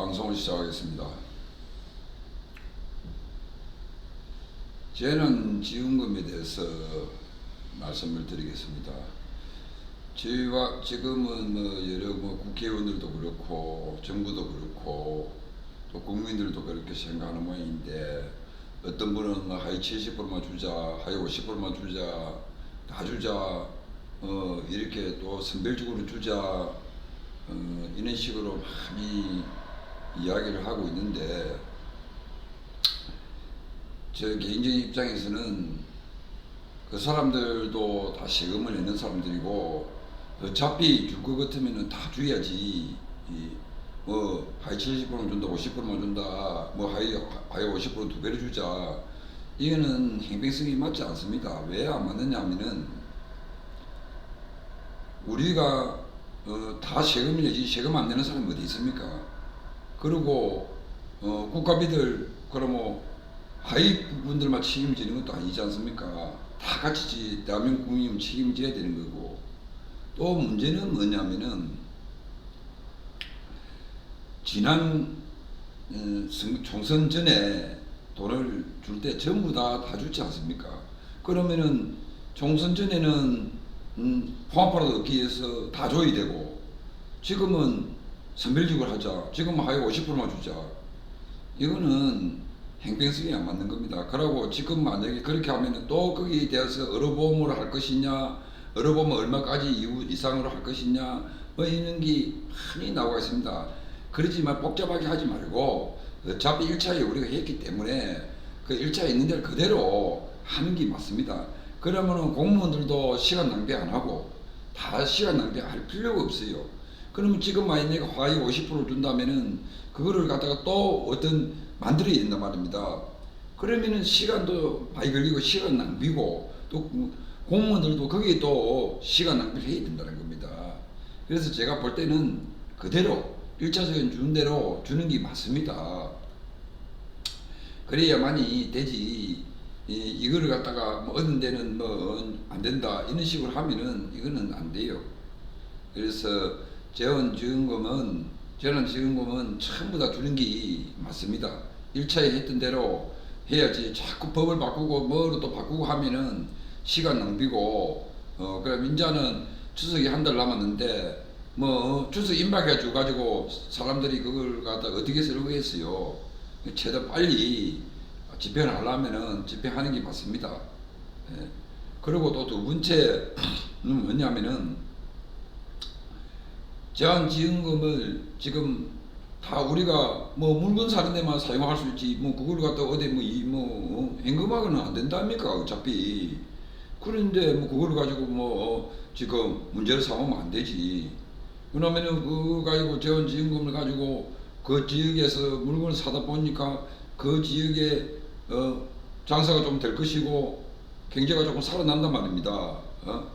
방송을 시작하겠습니다. 재난 지원금에 대해서 말씀을 드리겠습니다. 저희와 지금은 뭐 여러 뭐 국회의원들도 그렇고 정부도 그렇고 또 국민들도 그렇게 생각하는 모양인데 어떤 분은 뭐 하이 70%만 주자, 하이 50%만 주자, 다 주자, 어 이렇게 또 선별적으로 주자, 어 이런 식으로 많이 이야기를 하고 있는데 저 개인적인 입장에서는 그 사람들도 다 세금을 내는 사람들이고 어차피 줄 것 같으면은 다 줘야지. 이뭐 하이 70%만 준다 50%만 준다 뭐 하이 하이 50%두 배를 주자. 이거는 행정성이 맞지 않습니다. 왜 안 맞느냐 하면은 우리가 어, 다 세금을 내지 세금 안 내는 사람이 어디 있습니까 그리고 어, 국가비들 그러면 하위 분들만 책임지는 것도 아니지 않습니까? 다 같이 대한민국 국민이 책임져야 되는 거고 또 문제는 뭐냐면은 지난 어, 선- 총선 전에 돈을 줄 때 전부 다 다 주지 않습니까? 그러면은 총선 전에는 음, 포함파라도 얻기 위해서 다 줘야 되고 지금은 선별직을 하자. 지금은 하여 50%만 주자. 이거는 행정성이 안 맞는 겁니다. 그러고 지금 만약에 그렇게 하면은 또 거기에 대해서 의료보험으로 할 것이냐, 의료보험 얼마까지 이후 이상으로 할 것이냐, 뭐 이런 게 많이 나오고 있습니다. 그러지만 복잡하게 하지 말고 어차피 1차에 우리가 했기 때문에 그 1차에 있는 대로 그대로 하는 게 맞습니다. 그러면은 공무원들도 시간 낭비 안 하고 다 시간 낭비할 필요가 없어요. 그러면 지금 만약에 화이 50% 준다면은 그거를 갖다가 또 어떤 만들어야 된단 말입니다. 그러면은 시간도 많이 걸리고 시간 낭비고 또 공무원들도 거기에 또 시간 낭비를 해야 된다는 겁니다. 그래서 제가 볼 때는 그대로 1차적인 주는 대로 주는 게 맞습니다. 그래야만이 되지. 이, 이거를 갖다가 뭐 어떤 데는 뭐 안 된다 이런 식으로 하면은 이거는 안 돼요. 그래서 재원 지원금은 재원 지원금은 전부 다 주는 게 맞습니다. 1차에 했던 대로 해야지 자꾸 법을 바꾸고 뭐로 또 바꾸고 하면은 시간 낭비고 어 그럼 인자는 추석이 한 달 남았는데 뭐 추석 임박해 줘 가지고 사람들이 그걸 갖다 어떻게 쓰겠어요. 최대한 빨리 집행을 하려면은 집행하는 게 맞습니다. 예. 그리고 또 두 번째는 뭐냐면은 제한지원금을 지금 다 우리가 뭐 물건 사는 데만 사용할 수 있지 뭐 그걸 갖다 어디 뭐 이뭐 현금화는 안 된답니까 어차피 그런데 뭐 그걸 가지고 뭐 지금 문제를 삼으면 안 되지 그러면은 그거 가지고 재원지원금을 가지고 그 지역에서 물건을 사다 보니까 그 지역에 어 장사가 좀 될 것이고 경제가 조금 살아난단 말입니다. 어?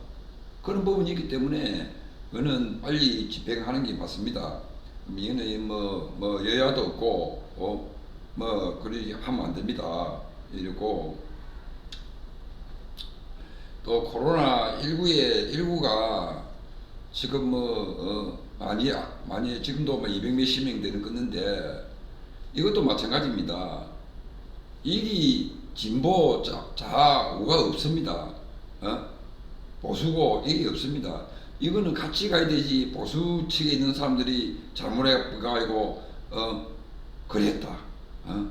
그런 부분이 있기 때문에 그거는 빨리 집행하는 게 맞습니다. 이거는 뭐, 뭐 여야도 없고 어? 뭐 그리 하면 안 됩니다. 이러고 또 코로나 19에 19가 지금 뭐 어, 많이 많이 지금도 뭐 200 몇십 명 되는 건데 이것도 마찬가지입니다. 이기 진보 자, 좌우가 없습니다. 어? 보수고 이게 없습니다. 이거는 같이 가야 되지 보수 측에 있는 사람들이 잘못해가지고 어 그랬다. 어?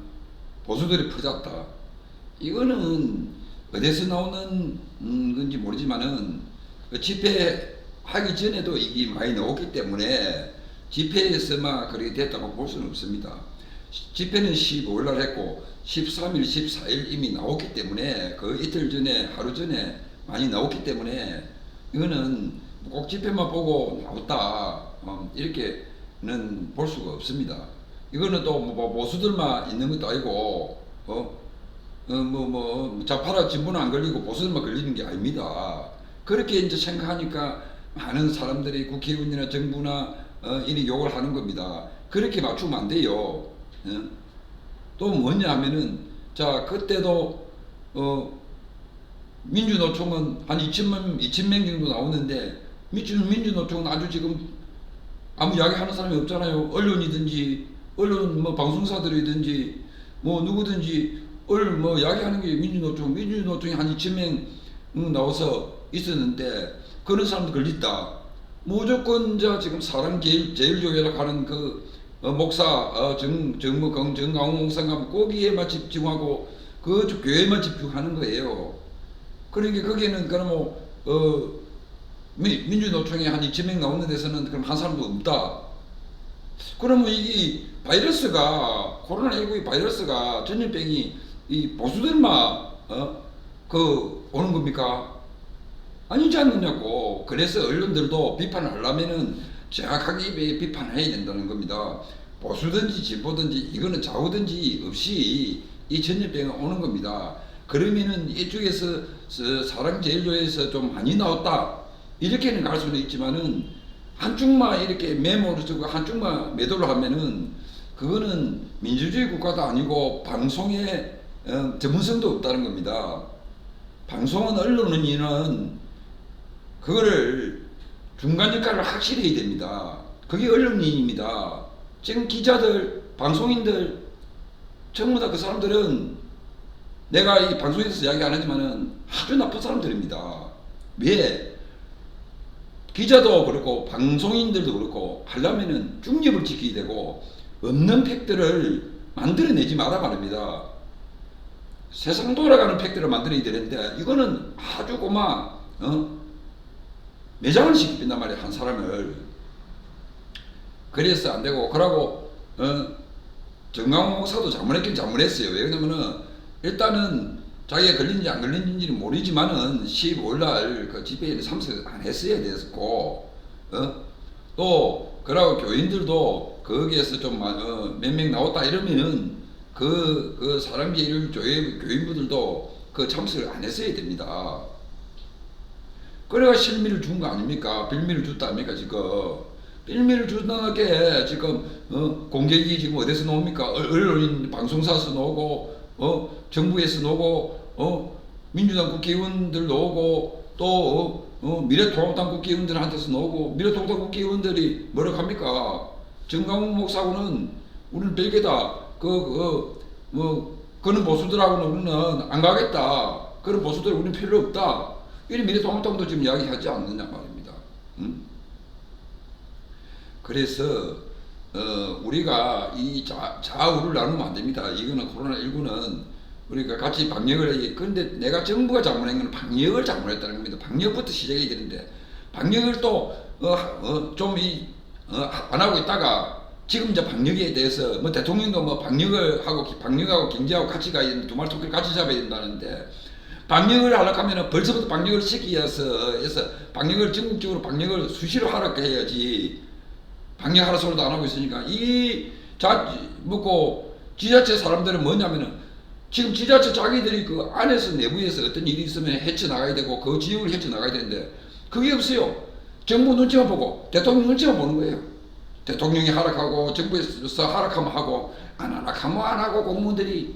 보수들이 퍼졌다. 이거는 어디서 나오는 음, 건지 모르지만은 그 집회 하기 전에도 이게 많이 나왔기 때문에 집회에서만 그렇게 됐다고 볼 수는 없습니다. 집회는 15일 날 했고 13일, 14일 이미 나왔기 때문에 그 이틀 전에 하루 전에 많이 나왔기 때문에 이거는 꼭 집회만 보고 나왔다 어, 이렇게는 볼 수가 없습니다. 이거는 또 뭐 보수들만 있는 것도 아니고 어, 어뭐뭐 뭐, 좌파라 진보는 안 걸리고 보수들만 걸리는 게 아닙니다. 그렇게 이제 생각하니까 많은 사람들이 국회의원이나 정부나 어, 이리 욕을 하는 겁니다. 그렇게 맞추면 안 돼요. 어? 또 뭐냐 하면은 자 그때도 어 민주노총은 한 2천만 2천 명 정도 나오는데 민주 민주노총은 아주 지금 아무 이야기 하는 사람이 없잖아요. 언론이든지 언론 뭐 방송사들이든지 뭐 누구든지 오늘 뭐 이야기 하는 게 민주노총, 민주노총이 한 2천 명 나와서 있었는데 그런 사람도 걸렸다. 무조건 저 지금 사람 제일 제일교회라고 하는 그 어, 목사 어, 정 정무경 정강호 목사가 거기에만 집중하고 그 교회만 집중하는 거예요. 그러니까 거기는 그럼 뭐 어, 민- 민주노총에 한 2천 명 나오는 데서는 그럼 한 사람도 없다. 그러면 이게 바이러스가 코로나19의 바이러스가 전염병이 이 보수들만 어? 그 오는 겁니까? 아니지 않느냐고. 그래서 언론들도 비판을 하려면은 정확하게 비- 비판을 해야 된다는 겁니다. 보수든지 진보든지 이거는 좌우든지 없이 이 전염병은 오는 겁니다. 그러면은 이쪽에서 서- 사랑제일교에서 좀 많이 나왔다 이렇게는 갈 수는 있지만은 한쪽만 이렇게 메모를 주고 한쪽만 매도를 하면은 그거는 민주주의 국가도 아니고 방송에 어, 전문성도 없다는 겁니다. 방송은 언론인은 그거를 중간 역할을 확실히 해야 됩니다. 그게 언론인입니다. 지금 기자들, 방송인들 전부 다 그 사람들은 내가 이 방송에서 이야기 안 하지만은 아주 나쁜 사람들입니다. 왜? 기자도 그렇고 방송인들도 그렇고 하려면은 중립을 지켜야 되고 없는 팩트를 만들어내지 마라 말입니다. 세상 돌아가는 팩트를 만들어야 되는데 이거는 아주 고마 어? 매장을 시킨단 말이야 한 사람을 그래서 안 되고 그러고 어? 정강호 목사도 잘못했긴 잘못했어요 왜냐면은 일단은 자기가 걸린지 안 걸린지는 모르지만은 15일 날 그 집회에 참석 안 했어야 됐고 어? 또 그러고 교인들도 거기에서 좀 어, 몇명 나왔다 이러면은 그, 그 사랑제일 교회 교인분들도 그 참석을 안 했어야 됩니다. 그래가 실미를 준 거 아닙니까? 빌미를 줬다 아닙니까 지금? 빌미를 준다게 지금 어, 공격이 지금 어디서 나옵니까? 어, 언론인 방송사에서 나오고 어, 정부에서 나오고 어, 민주당 국회의원들 나오고 또 어, 어, 미래통합당 국회의원들한테서 나오고 미래통합당 국회의원들이 뭐라고 합니까? 정강훈 목사하고는 우리는 별개다. 그, 그, 뭐, 그런 보수들하고는 우리는 안 가겠다. 그런 보수들 우리는 필요 없다. 이런 미래통합당도 지금 이야기하지 않느냐 말입니다. 음? 그래서 어, 우리가 이 자, 좌우를 나누면 안 됩니다. 이거는 코로나19는 우리가 같이 방역을 해. 그런데 내가 정부가 잘못한 건 방역을 잘못했다는 겁니다. 방역부터 시작이 되는데 방역을 또좀이 어, 안 하고 있다가 지금 이제 방역에 대해서 뭐 대통령도 뭐 방역을 하고 방역하고 경제하고 같이 가야 되는데 두말 토끼를 같이 잡아야 된다는데 방역을 하려고 하면은 벌써부터 방역을 시키어서 해서 방역을 전국적으로 방역을 수시로 하라고 해야지 방역하라 소리도 안 하고 있으니까 이자 먹고 지자체 사람들은 뭐냐면은 지금 지자체 자기들이 그 안에서 내부에서 어떤 일이 있으면 헤쳐 나가야 되고 그 지역을 헤쳐 나가야 되는데 그게 없어요. 정부 눈치만 보고 대통령 눈치만 보는 거예요. 대통령이 하락하고 정부에서 하락하면 하고 안 하락하면 안 하고 공무원들이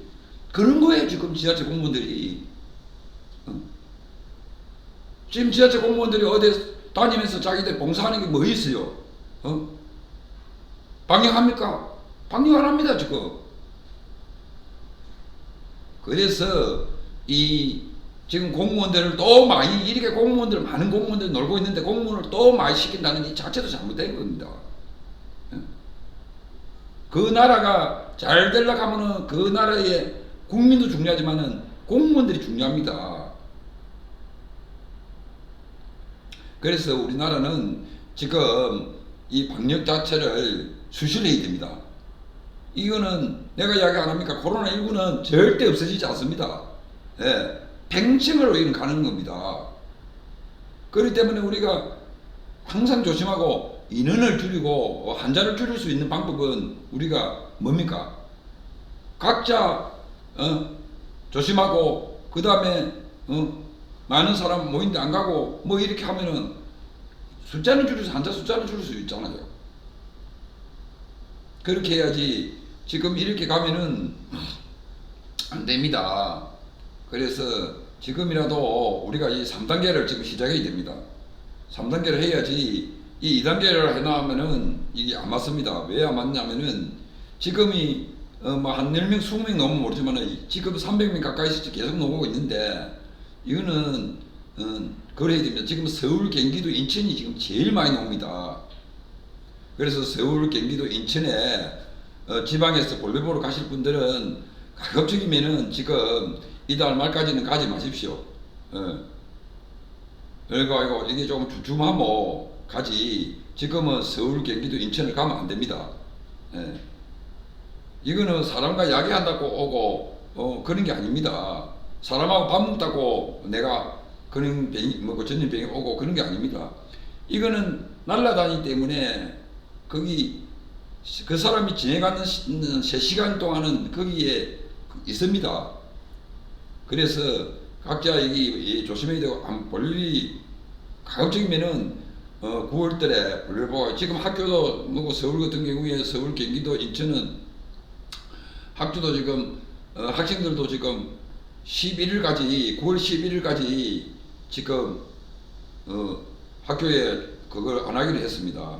그런 거예요 지금 지자체 공무원들이 어? 지금 지자체 공무원들이 어디 다니면서 자기들 봉사하는 게 뭐 있어요? 어? 방역합니까? 방역 안 합니다 지금. 그래서 이 지금 공무원들을 또 많이 이렇게 공무원들 많은 공무원들 놀고 있는데 공무원을 또 많이 시킨다는 이 자체도 잘못된 겁니다. 예? 그 나라가 잘 되려고 하면은 그 나라의 국민도 중요하지만은 공무원들이 중요합니다. 그래서 우리나라는 지금 이 방역 자체를 수실해야 됩니다. 이거는 내가 이야기 안 합니까? 코로나19는 절대 없어지지 않습니다. 예, 팽창으로 이는 가는 겁니다. 그렇기 때문에 우리가 항상 조심하고 인원을 줄이고 환자를 줄일 수 있는 방법은 우리가 뭡니까? 각자 어, 조심하고 그 다음에 어, 많은 사람 모인데 안 가고 뭐 이렇게 하면은 숫자는 수 환자 숫자는 줄일 수 있잖아요. 그렇게 해야지 지금 이렇게 가면은 안 됩니다. 그래서 지금이라도 우리가 이 3단계를 지금 시작해야 됩니다. 3단계를 해야지 이 2단계를 해놔면은 이게 안 맞습니다. 왜 안 맞냐면은 지금이 어, 뭐한 10명, 20명 넘으면 모르지만 지금 300명 가까이서 계속 넘어오고 있는데 이거는 어, 그래야 됩니다. 지금 서울, 경기도, 인천이 지금 제일 많이 옵니다. 그래서 서울, 경기도, 인천에 어, 지방에서 볼일 보러 가실 분들은 가급적이면은 지금 이달 말까지는 가지 마십시오. 어. 그래가지고 이게 좀 주춤하면 가지 지금은 서울, 경기도, 인천을 가면 안 됩니다. 예. 이거는 사람과 이야기한다고 오고 어, 그런 게 아닙니다. 사람하고 밥 먹다고 내가 그런 병이 뭐고 전염병이 오고 그런 게 아닙니다. 이거는 날라다니기 때문에 거기 그 사람이 지내가는 시- 세 시간 동안은 거기에 있습니다. 그래서 각자 여기 이 조심해야 되고 안 볼일이 가급적이면은 어 9월달에 볼일 보고 지금 학교도 뭐고 서울 같은 경우에 서울 경기도 인천은 학교도 지금 어, 학생들도 지금 11일까지 9월 11일까지 지금 어, 학교에 그걸 안 하기로 했습니다.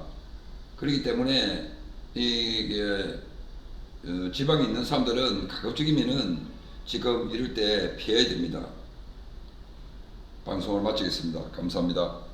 그렇기 때문에 이게 어, 지방에 있는 사람들은 가급적이면은 지금 이럴 때 피해야 됩니다. 방송을 마치겠습니다. 감사합니다.